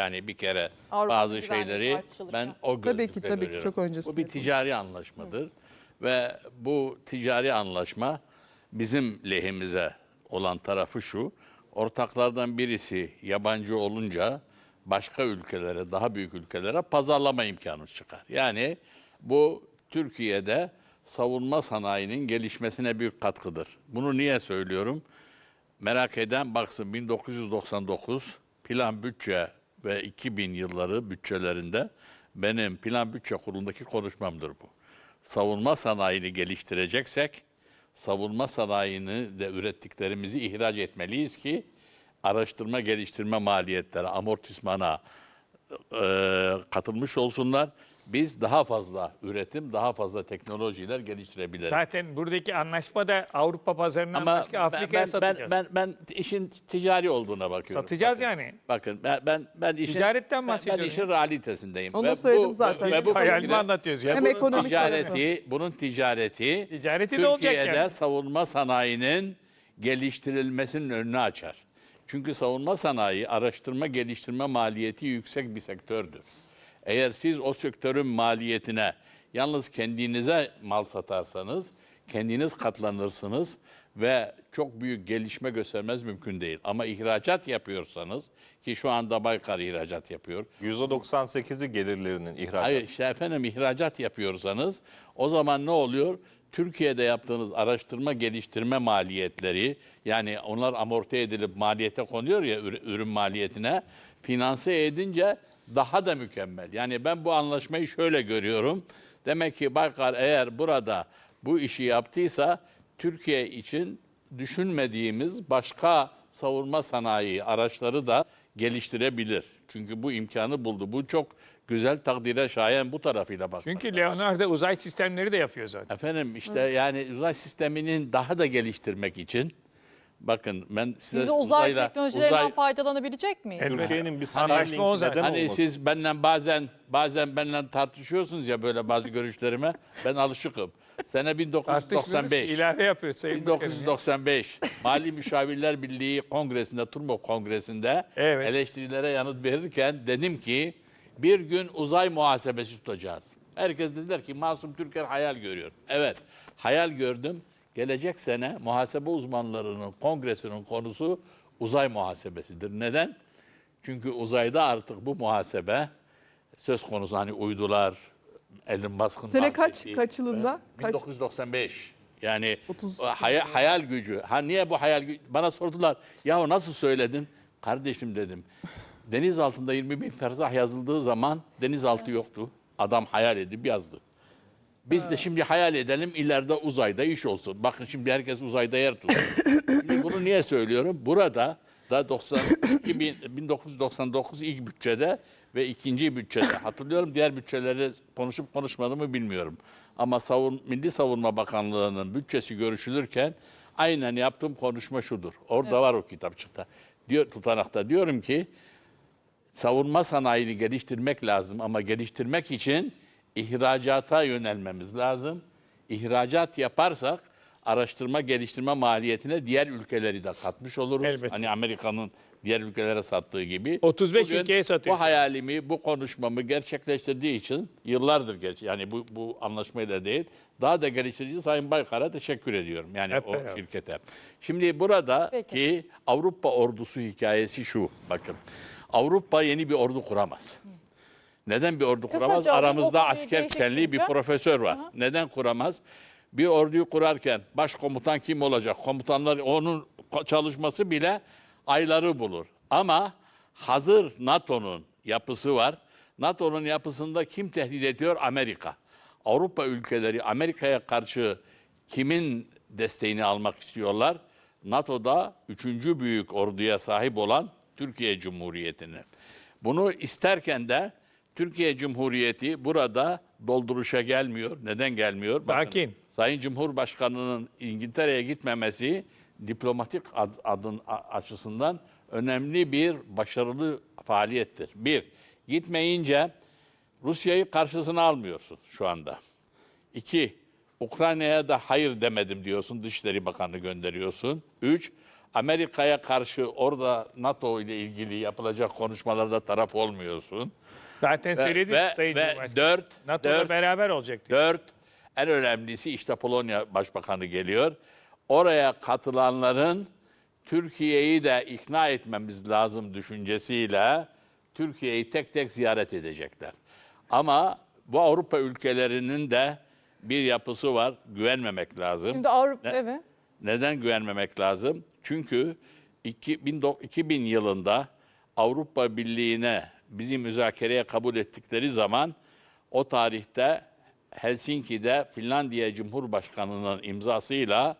Yani bir kere Avrupa bazı şeyleri ben o gözle Tabii ki, tabii ki, görüyorum. çok öncesinde Bu bir ticari anlaşmadır ve bu ticari anlaşma bizim lehimize olan tarafı şu. Ortaklardan birisi yabancı olunca başka ülkelere, daha büyük ülkelere pazarlama imkanı çıkar. Yani bu Türkiye'de savunma sanayinin gelişmesine büyük katkıdır. Bunu niye söylüyorum? Merak eden baksın 1999 plan bütçe ve 2000 yılları bütçelerinde benim plan bütçe kurulundaki konuşmamdır bu. Savunma sanayini geliştireceksek savunma sanayini de ürettiklerimizi ihraç etmeliyiz ki araştırma geliştirme maliyetleri amortismana e, katılmış olsunlar. Biz daha fazla üretim, daha fazla teknolojiler geliştirebiliriz. Zaten buradaki anlaşma da Avrupa pazarından Ama başka ben, Afrika'ya ben, satacağız. ben, ben, ben işin ticari olduğuna bakıyorum. Satacağız Bakın. yani. Bakın ben ben ben işin Ticaretten ben- bahsediyorum Ben, işin realitesindeyim. Onu söyledim zaten. Ve bu Hayalimi fikri- anlatıyoruz ya. Hem bunun ekonomik ticareti, bunun ticareti Ticareti de olacak Türkiye'de yani. savunma sanayinin geliştirilmesinin önünü açar. Çünkü savunma sanayi araştırma geliştirme maliyeti yüksek bir sektördür. Eğer siz o sektörün maliyetine yalnız kendinize mal satarsanız kendiniz katlanırsınız ve çok büyük gelişme göstermez mümkün değil. Ama ihracat yapıyorsanız ki şu anda Baykar ihracat yapıyor. %98'i gelirlerinin ihracat. Hayır işte efendim ihracat yapıyorsanız o zaman ne oluyor? Türkiye'de yaptığınız araştırma geliştirme maliyetleri yani onlar amorti edilip maliyete konuyor ya ür- ürün maliyetine finanse edince daha da mükemmel. Yani ben bu anlaşmayı şöyle görüyorum. Demek ki Baykar eğer burada bu işi yaptıysa Türkiye için düşünmediğimiz başka savunma sanayi araçları da geliştirebilir. Çünkü bu imkanı buldu. Bu çok güzel takdire şayan bu tarafıyla bak. Çünkü Leonardo uzay sistemleri de yapıyor zaten. Efendim işte yani uzay sisteminin daha da geliştirmek için bakın ben size Biz de uzay uzayla- teknolojilerinden uzay- faydalanabilecek miyiz? Türkiye'nin bir Anlaşma Starlink'i o zaten. neden Hani olmasın? siz benden bazen bazen benimle tartışıyorsunuz ya böyle bazı görüşlerime ben alışıkım. Sene 1995. Tartışmıyoruz, ilave yapıyor Sayın Bakanım ya. 1995 Mali Müşavirler Birliği Kongresi'nde, Turbo Kongresi'nde Evet. eleştirilere yanıt verirken dedim ki bir gün uzay muhasebesi tutacağız. Herkes dediler ki Masum Türker hayal görüyor. Evet, hayal gördüm. Gelecek sene muhasebe uzmanlarının kongresinin konusu uzay muhasebesidir. Neden? Çünkü uzayda artık bu muhasebe söz konusu hani uydular, Elon Musk'ın Sene kaç- kaç yılında? Kaç? 1995. Yani 30 hayal, hayal gücü. Ha niye bu hayal gücü? Bana sordular. Ya nasıl söyledin? Kardeşim dedim. Deniz altında 20 bin ferzah yazıldığı zaman denizaltı yoktu. Adam hayal edip yazdı. Biz de şimdi hayal edelim ileride uzayda iş olsun. Bakın şimdi herkes uzayda yer tutuyor. Bunu niye söylüyorum? Burada da 90, 2000 1999 ilk bütçede ve ikinci bütçede hatırlıyorum. Diğer bütçeleri konuşup konuşmadığımı bilmiyorum. Ama savun, Milli Savunma Bakanlığı'nın bütçesi görüşülürken aynen yaptığım konuşma şudur. Orada var o kitapçıkta. Diyor, tutanakta diyorum ki savunma sanayini geliştirmek lazım ama geliştirmek için ihracata yönelmemiz lazım. İhracat yaparsak araştırma geliştirme maliyetine diğer ülkeleri de katmış oluruz. Elbette. Hani Amerika'nın diğer ülkelere sattığı gibi. 35 Bugün ülkeye satıyor. Bu hayalimi, bu konuşmamı gerçekleştirdiği için yıllardır geç yani bu, bu anlaşmayla değil daha da geliştirici Sayın Baykar'a teşekkür ediyorum. Yani Hep o beraber. şirkete. Şimdi burada Peki. ki Avrupa ordusu hikayesi şu bakın. Avrupa yeni bir ordu kuramaz. Neden bir ordu Kısaca kuramaz? Aramızda asker tenli bir profesör var. Neden kuramaz? Bir orduyu kurarken başkomutan kim olacak? Komutanlar onun çalışması bile ayları bulur. Ama hazır NATO'nun yapısı var. NATO'nun yapısında kim tehdit ediyor? Amerika. Avrupa ülkeleri Amerika'ya karşı kimin desteğini almak istiyorlar? NATO'da üçüncü büyük orduya sahip olan Türkiye Cumhuriyeti'ni. Bunu isterken de Türkiye Cumhuriyeti burada dolduruşa gelmiyor. Neden gelmiyor? Sakin. Sayın Cumhurbaşkanı'nın İngiltere'ye gitmemesi diplomatik ad- adın açısından önemli bir başarılı faaliyettir. Bir, gitmeyince Rusya'yı karşısına almıyorsun şu anda. İki, Ukrayna'ya da hayır demedim diyorsun. Dışişleri Bakanı gönderiyorsun. Üç, Amerika'ya karşı orada NATO ile ilgili yapılacak konuşmalarda taraf olmuyorsun. Zaten Ve, söyledi ve, Sayın ve Cumhurbaşkanı. dört, NATO'da dört, beraber olacak diyor. Dört, en önemlisi işte Polonya Başbakanı geliyor. Oraya katılanların Türkiye'yi de ikna etmemiz lazım düşüncesiyle Türkiye'yi tek tek ziyaret edecekler. Ama bu Avrupa ülkelerinin de bir yapısı var. Güvenmemek lazım. Şimdi Avrupa Ne- evet. Neden güvenmemek lazım? Çünkü iki- bin do- 2000 yılında Avrupa Birliği'ne bizi müzakereye kabul ettikleri zaman o tarihte Helsinki'de Finlandiya Cumhurbaşkanı'nın imzasıyla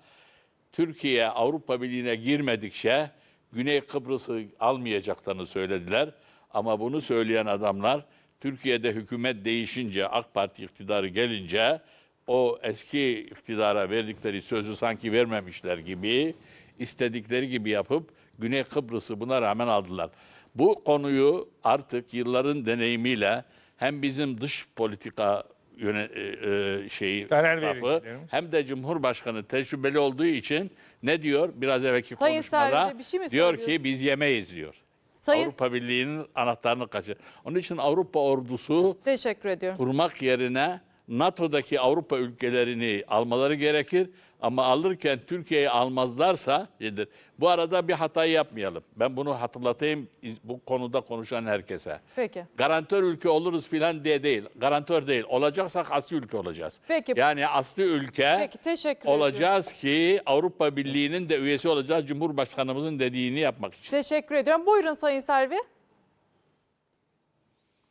Türkiye Avrupa Birliği'ne girmedikçe Güney Kıbrıs'ı almayacaklarını söylediler. Ama bunu söyleyen adamlar Türkiye'de hükümet değişince, AK Parti iktidarı gelince o eski iktidara verdikleri sözü sanki vermemişler gibi istedikleri gibi yapıp Güney Kıbrıs'ı buna rağmen aldılar. Bu konuyu artık yılların deneyimiyle hem bizim dış politika yöne, e, e, şeyi tarafı, hem de Cumhurbaşkanı tecrübeli olduğu için ne diyor? Biraz evvelki Sayın konuşmada bir şey mi diyor ki biz yemeyiz diyor. Sayın Avrupa Birliği'nin anahtarını kaçır. Onun için Avrupa ordusu teşekkür ediyorum. kurmak yerine NATO'daki Avrupa ülkelerini almaları gerekir. Ama alırken Türkiye'yi almazlarsa yedir. Bu arada bir hatayı yapmayalım. Ben bunu hatırlatayım bu konuda konuşan herkese. Peki. Garantör ülke oluruz filan diye değil. Garantör değil. Olacaksak asli ülke olacağız. Peki. Yani asli ülke Peki teşekkür ediyorum. olacağız ki Avrupa Birliği'nin de üyesi olacağız. Cumhurbaşkanımızın dediğini yapmak için. Teşekkür ediyorum. Buyurun Sayın Selvi.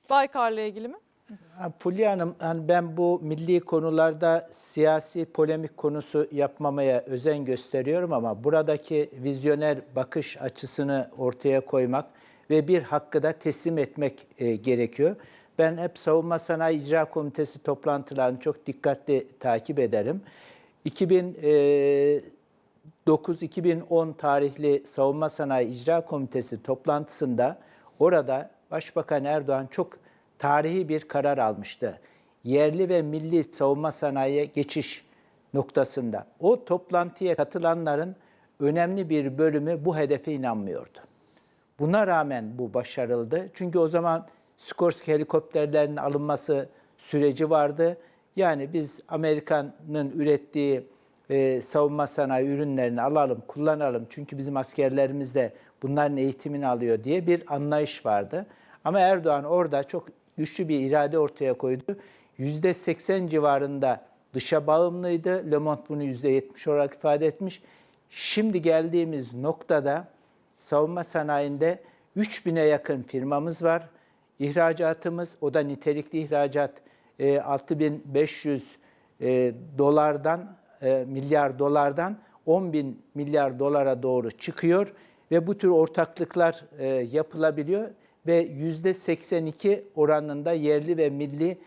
Baykar'la ilgili mi? Fulya Hanım, hani ben bu milli konularda siyasi polemik konusu yapmamaya özen gösteriyorum ama buradaki vizyoner bakış açısını ortaya koymak ve bir hakkı da teslim etmek e, gerekiyor. Ben hep Savunma Sanayi İcra Komitesi toplantılarını çok dikkatli takip ederim. 2000 e, 9-2010 tarihli Savunma Sanayi İcra Komitesi toplantısında orada Başbakan Erdoğan çok tarihi bir karar almıştı. Yerli ve milli savunma sanayiye geçiş noktasında. O toplantıya katılanların önemli bir bölümü bu hedefe inanmıyordu. Buna rağmen bu başarıldı. Çünkü o zaman Skorsky helikopterlerinin alınması süreci vardı. Yani biz Amerika'nın ürettiği e, savunma sanayi ürünlerini alalım, kullanalım. Çünkü bizim askerlerimiz de bunların eğitimini alıyor diye bir anlayış vardı. Ama Erdoğan orada çok güçlü bir irade ortaya koydu. %80 civarında dışa bağımlıydı. Le Monde bunu %70 olarak ifade etmiş. Şimdi geldiğimiz noktada savunma sanayinde 3000'e yakın firmamız var. İhracatımız, o da nitelikli ihracat e, 6500 e, dolardan, e, milyar dolardan 10 bin milyar dolara doğru çıkıyor ve bu tür ortaklıklar e, yapılabiliyor ve yüzde 82 oranında yerli ve milli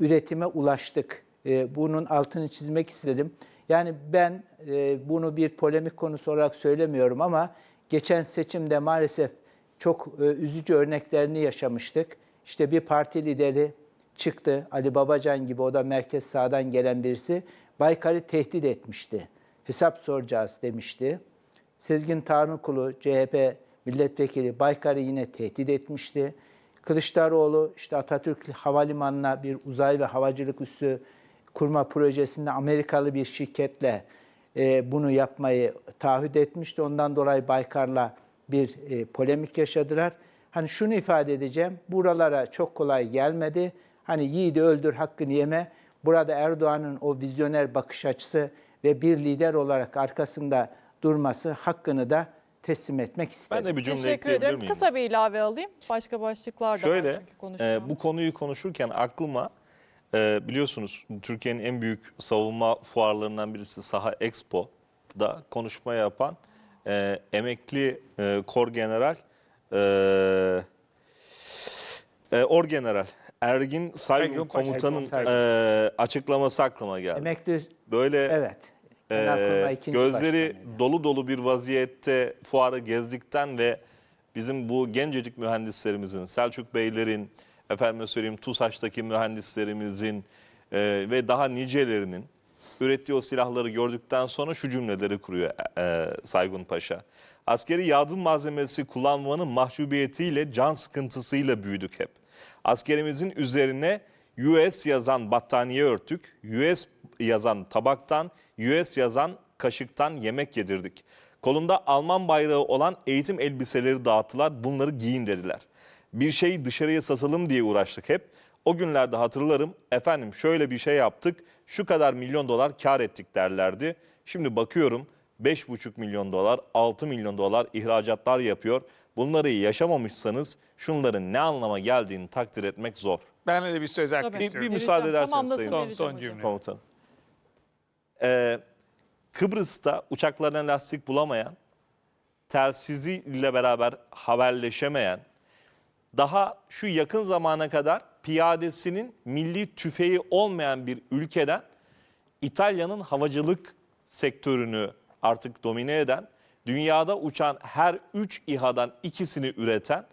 üretime ulaştık. E, bunun altını çizmek istedim. Yani ben e, bunu bir polemik konusu olarak söylemiyorum ama geçen seçimde maalesef çok e, üzücü örneklerini yaşamıştık. İşte bir parti lideri çıktı, Ali Babacan gibi o da merkez sağdan gelen birisi, Baykar'ı tehdit etmişti. Hesap soracağız demişti. Sezgin Tanrıkulu, CHP milletvekili Baykar'ı yine tehdit etmişti. Kılıçdaroğlu işte Atatürk Havalimanı'na bir uzay ve havacılık üssü kurma projesinde Amerikalı bir şirketle e, bunu yapmayı taahhüt etmişti. Ondan dolayı Baykar'la bir e, polemik yaşadılar. Hani şunu ifade edeceğim, buralara çok kolay gelmedi. Hani yiğidi öldür hakkını yeme. Burada Erdoğan'ın o vizyoner bakış açısı ve bir lider olarak arkasında durması hakkını da teslim etmek istedim. Ben de bir cümle Teşekkür ekleyebilir ediyorum. miyim? Kısa bir ilave alayım. Başka başlıklar da var Şöyle, çünkü konuşmamız. e, bu konuyu konuşurken aklıma e, biliyorsunuz Türkiye'nin en büyük savunma fuarlarından birisi Saha Expo'da konuşma yapan e, emekli e, kor general e, e, Orgeneral Ergin Saygun Paşa. komutanın Saygun. e, açıklaması aklıma geldi. Emekli, Böyle evet. Ee, gözleri başkanıydı. dolu dolu bir vaziyette fuarı gezdikten ve bizim bu gencecik mühendislerimizin, Selçuk Beylerin, efendim söyleyeyim TUSAŞ'taki mühendislerimizin e, ve daha nicelerinin ürettiği o silahları gördükten sonra şu cümleleri kuruyor e, Saygun Paşa. Askeri yardım malzemesi kullanmanın mahcubiyetiyle, can sıkıntısıyla büyüdük hep. Askerimizin üzerine US yazan battaniye örtük, US yazan tabaktan, US yazan kaşıktan yemek yedirdik. Kolunda Alman bayrağı olan eğitim elbiseleri dağıttılar, bunları giyin dediler. Bir şeyi dışarıya satalım diye uğraştık hep. O günlerde hatırlarım, efendim şöyle bir şey yaptık, şu kadar milyon dolar kar ettik derlerdi. Şimdi bakıyorum 5,5 milyon dolar, 6 milyon dolar ihracatlar yapıyor. Bunları yaşamamışsanız şunların ne anlama geldiğini takdir etmek zor. Ben de bir söz hakkı. Bir, istiyorum. bir müsaade Vereceğim, ederseniz tamamlasın, sayın Son, son hocam. cümle. komutanım. Ee, Kıbrıs'ta uçaklarına lastik bulamayan, telsiziyle beraber haberleşemeyen, daha şu yakın zamana kadar piyadesinin milli tüfeği olmayan bir ülkeden İtalya'nın havacılık sektörünü artık domine eden, dünyada uçan her 3 İHA'dan ikisini üreten,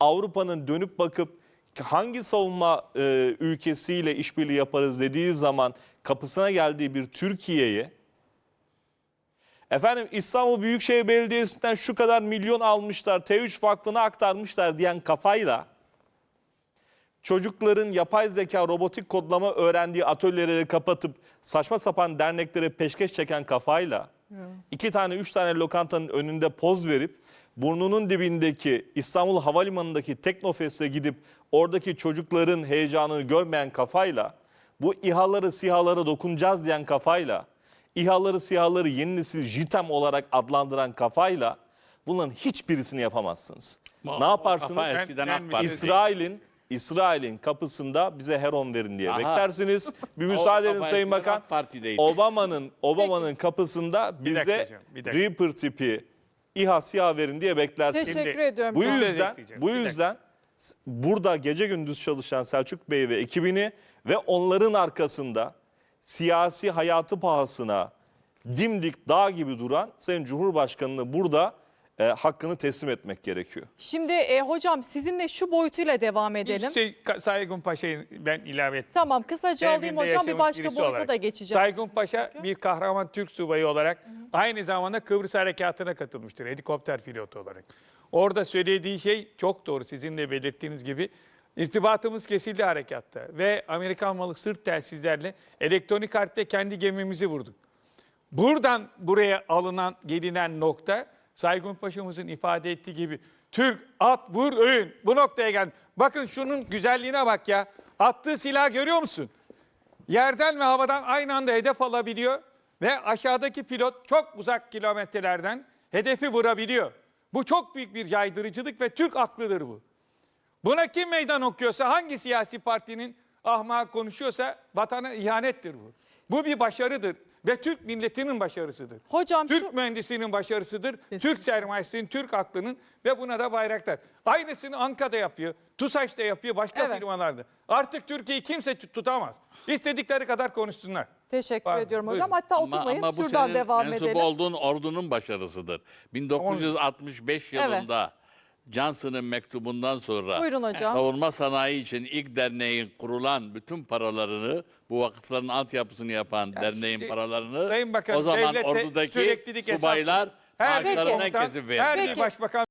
Avrupa'nın dönüp bakıp hangi savunma e, ülkesiyle işbirliği yaparız dediği zaman kapısına geldiği bir Türkiye'yi Efendim İstanbul Büyükşehir Belediyesi'nden şu kadar milyon almışlar, T3 Vakfı'na aktarmışlar diyen kafayla çocukların yapay zeka robotik kodlama öğrendiği atölyeleri kapatıp saçma sapan derneklere peşkeş çeken kafayla iki tane üç tane lokantanın önünde poz verip burnunun dibindeki İstanbul Havalimanı'ndaki Teknofest'e gidip oradaki çocukların heyecanını görmeyen kafayla bu İHA'ları SİHA'lara dokunacağız diyen kafayla İHA'ları SİHA'ları yeni nesil JITEM olarak adlandıran kafayla bunların hiçbirisini yapamazsınız. Ne yaparsınız? Şey- İsrail'in İsrail'in kapısında bize heron verin diye Aha. beklersiniz. Bir O müsaade edin kafa Sayın Bakan. Obama'nın Obama'nın kapısında Bir dakika bize bir dakika. Reaper tipi İHA SİHA verin diye beklersiniz. Teşekkür Şimdi- ediyorum. Bu söz yüzden bu yüzden burada gece gündüz çalışan Selçuk Bey ve ekibini ve onların arkasında siyasi hayatı pahasına dimdik dağ gibi duran Sayın Cumhurbaşkanı'nı burada e, hakkını teslim etmek gerekiyor. Şimdi e, hocam sizinle şu boyutuyla devam Bir edelim. şey Ka- Saygun Paşa'yı ben ilave ettim. Tamam kısaca alayım Devrimde hocam bir başka boyuta olarak. da geçeceğim. Saygun Paşa bir kahraman Türk subayı olarak aynı zamanda Kıbrıs Harekatı'na katılmıştır helikopter pilotu olarak. Orada söylediği şey çok doğru sizin de belirttiğiniz gibi. İrtibatımız kesildi harekatta ve Amerikan malı sırt telsizlerle elektronik harpte kendi gemimizi vurduk. Buradan buraya alınan gelinen nokta Saygun Paşa'mızın ifade ettiği gibi Türk at vur öğün bu noktaya geldi. Bakın şunun güzelliğine bak ya. Attığı silah görüyor musun? Yerden ve havadan aynı anda hedef alabiliyor ve aşağıdaki pilot çok uzak kilometrelerden hedefi vurabiliyor. Bu çok büyük bir yaydırıcılık ve Türk aklıdır bu. Buna kim meydan okuyorsa, hangi siyasi partinin ahmak konuşuyorsa vatana ihanettir bu. Bu bir başarıdır ve Türk milletinin başarısıdır. Hocam Türk şu mühendisliğinin başarısıdır, Türk sermayesinin, Türk aklının ve buna da bayraktar. Aynısını Anka'da yapıyor, TUSAŞ'ta yapıyor, başka Evet. firmalarda. Artık Türkiye'yi kimse tut- tutamaz. İstedikleri kadar konuşsunlar. teşekkür Pardon, ediyorum buyurun. hocam. Hatta Ama, oturmayın ama bu şuradan senin devam mensup edelim. olduğun ordunun başarısıdır. 1965 yılında Johnson'ın mektubundan sonra Buyurun hocam. savunma sanayi için ilk derneğin kurulan bütün paralarını, bu vakıfların altyapısını yapan derneğin şimdi paralarını Sayın Bakanım, o zaman devlette ordudaki süreklilik subaylar Her maaşlarından kesip her verdi. bir Peki. başbakan